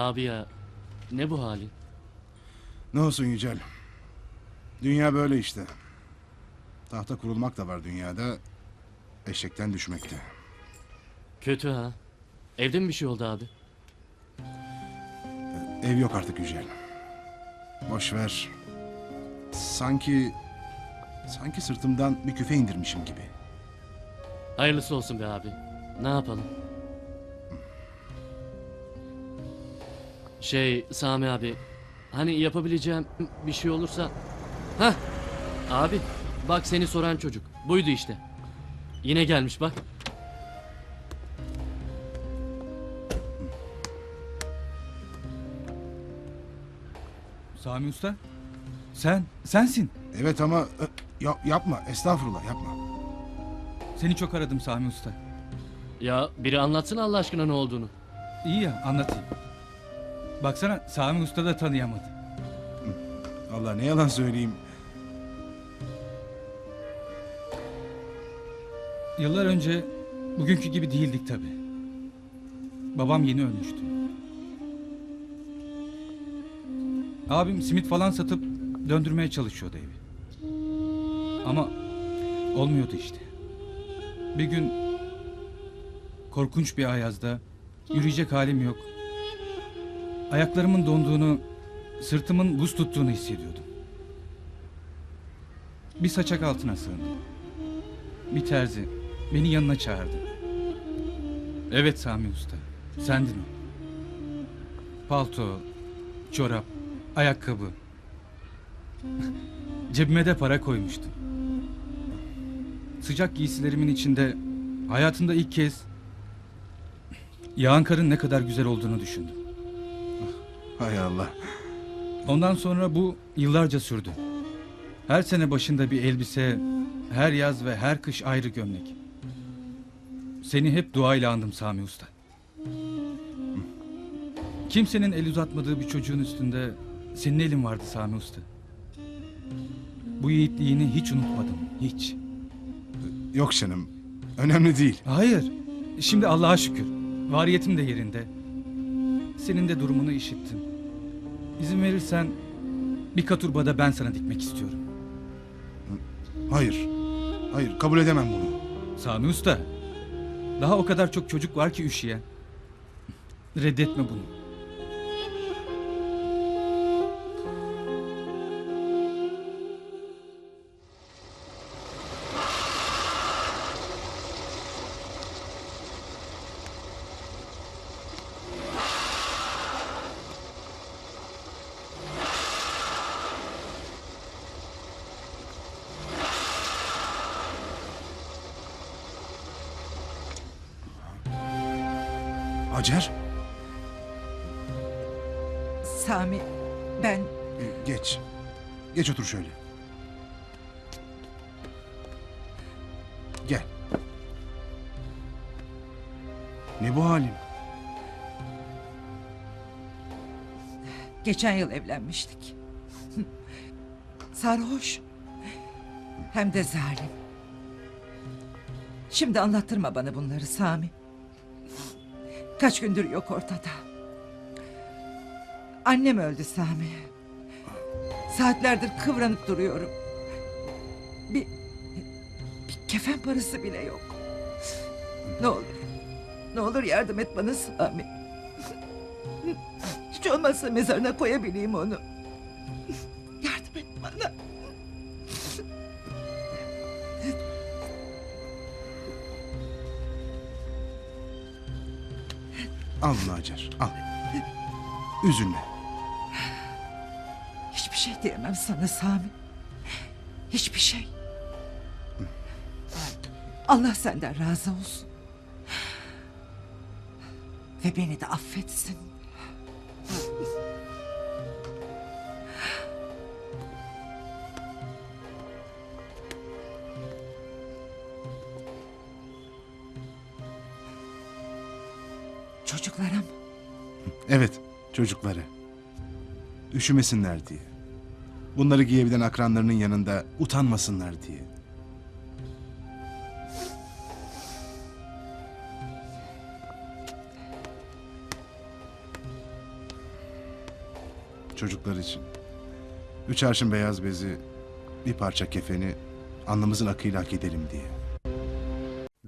Abi ya ne bu hali? Ne olsun Yücel. Dünya böyle işte. Tahta kurulmak da var dünyada. Eşekten düşmekte. Kötü ha. Evde mi bir şey oldu abi? Ev yok artık Yücel. Boş ver. Sanki... Sanki sırtımdan bir küfe indirmişim gibi. Hayırlısı olsun be abi. Ne yapalım? Şey Sami abi. Hani yapabileceğim bir şey olursa... Hah! Abi bak seni soran çocuk. Buydu işte. Yine gelmiş bak. Sami Usta? Sen, sensin. Evet ama... e, ya- yapma, estağfurullah yapma. Seni çok aradım Sami Usta. Ya biri anlatsın Allah aşkına ne olduğunu. İyi ya, anlatayım. Baksana Sami Usta da tanıyamadı. Allah ne yalan söyleyeyim. Yıllar önce bugünkü gibi değildik tabi. Babam yeni ölmüştü. Abim simit falan satıp döndürmeye çalışıyordu evi. Ama olmuyordu işte. Bir gün korkunç bir ayazda yürüyecek halim yok. Ayaklarımın donduğunu, sırtımın buz tuttuğunu hissediyordum. Bir saçak altına sığındım. Bir terzi beni yanına çağırdı. Evet Sami Usta, sendin o. Palto, çorap, ayakkabı. Cebime de para koymuştum. Sıcak giysilerimin içinde hayatımda ilk kez yağan karın ne kadar güzel olduğunu düşündüm. Hay Allah. Ondan sonra bu yıllarca sürdü. Her sene başında bir elbise, her yaz ve her kış ayrı gömlek. Seni hep duayla andım Sami Usta. Kimsenin el uzatmadığı bir çocuğun üstünde senin elin vardı Sami Usta. Bu yiğitliğini hiç unutmadım, hiç. Yok canım. Önemli değil. Hayır, şimdi Allah'a şükür. Variyetim de yerinde. Senin de durumunu işittim. İzin verirsen bir katurbada ben sana dikmek istiyorum. Hayır. Hayır kabul edemem bunu. Sami Usta. Daha o kadar çok çocuk var ki üşüyen. Reddetme bunu. Hacer. Sami ben e, Geç. Geç otur şöyle. Gel. Ne bu halin? geçen yıl evlenmiştik. Sarhoş. Hem de zalim. Şimdi anlattırma bana bunları Sami. Kaç gündür yok ortada. Annem öldü Sami. Saatlerdir kıvranıp duruyorum. Bir, bir kefen parası bile yok. Ne olur, ne olur yardım et bana Sami. Hiç olmazsa mezarına koyabileyim onu. Al bunu Hacer. Al. Üzülme. Hiçbir şey diyemem sana Sami. Hiçbir şey. Allah senden razı olsun. Ve beni de affetsin. Çocuklara mı? Evet, çocukları. Üşümesinler diye. Bunları giyebilen akranlarının yanında utanmasınlar diye. çocuklar için. Üç arşın beyaz bezi, bir parça kefeni alnımızın akıyla hak edelim diye.